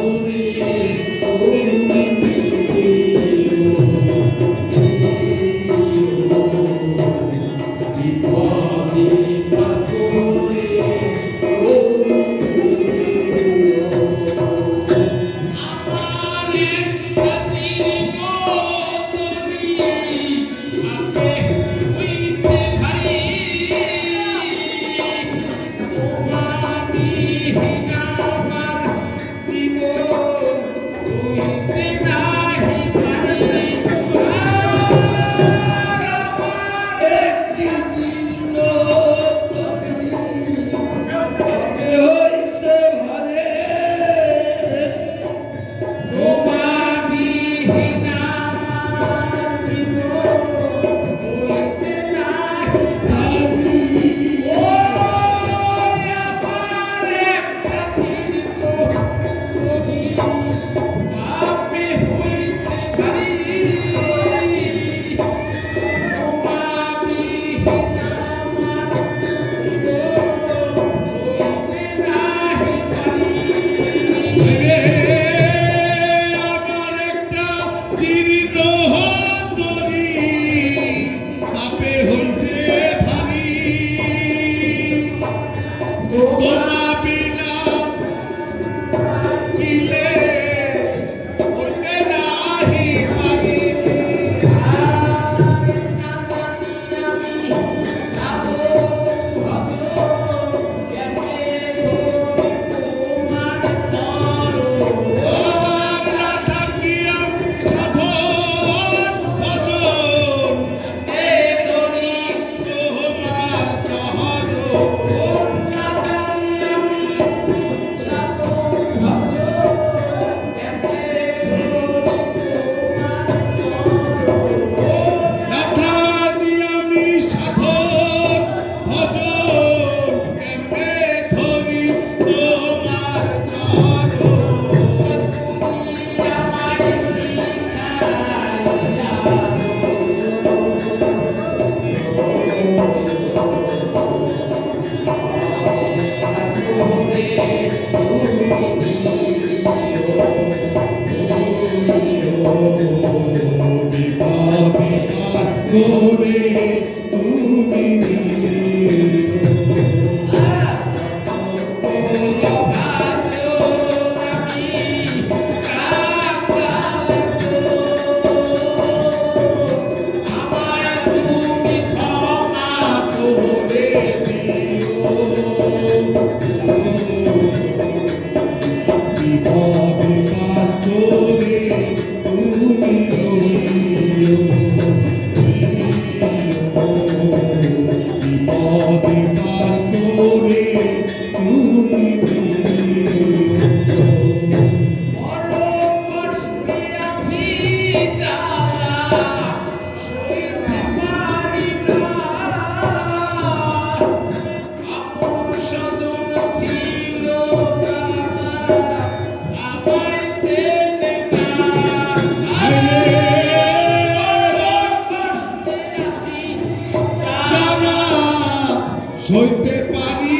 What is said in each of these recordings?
Thank you. glory. সইতে পারি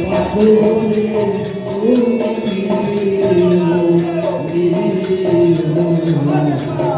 Thank you.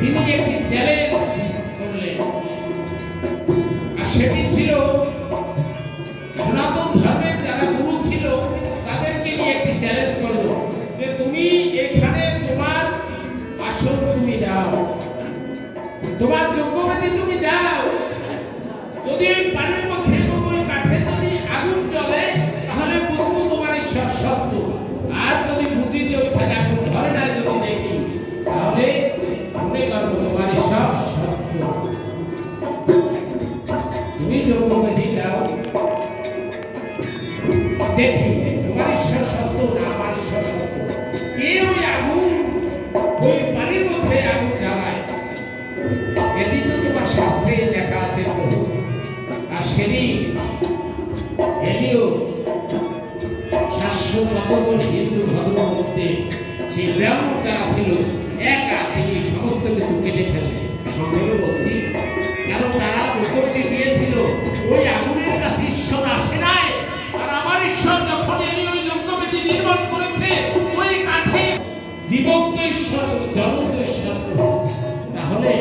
তিনি একটি চ্যালেঞ্জ করলেন, আর সেটি ছিল সনাতন ধর্মের যারা গুরু ছিল, তাদেরকে নিয়ে একটি চ্যালেঞ্জ করল যে তুমি এখানে তোমার আসন তুমি দাও। তোমার যোগ্যবাদী তুমি দাও। যদি পারেন সকল হিন্দু ধর্ম সেই ব্রাহ্মণ ছিল, একা তিনি সমস্ত কিছু কেটে ফেললেন। সংগ্রহে বলছি, কারণ তারা যখনকে দিয়েছিল, ওই আগুনের কাছে ঈশ্বর আসে নাই। আর আমার ঈশ্বর যখন এই ওই যজ্ঞবেদী নির্মাণ করেছে, ওই কাঠে জীবন্ত ঈশ্বর জগত ঈশ্বর। তাহলে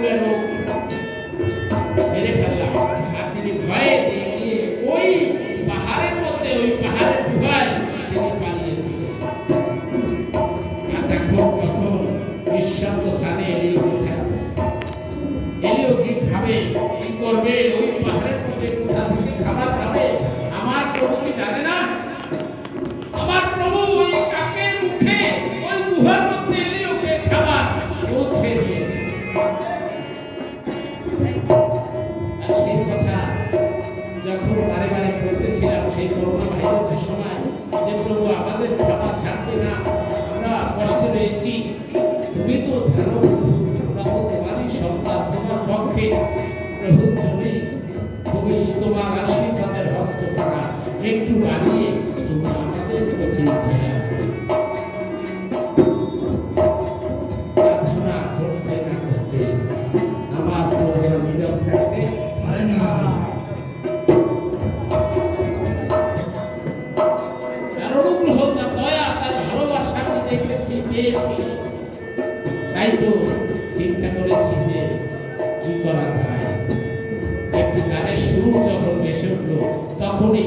Deus. আমাদের খাবার না আমরা কষ্টে রয়েছি তুমি তো ধ্যান পেয়েছি তাই তো চিন্তা করেছি যে কি করা যায়। একটি গানের সুর যখন বেসে উঠল তখন এই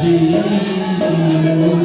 Jesus.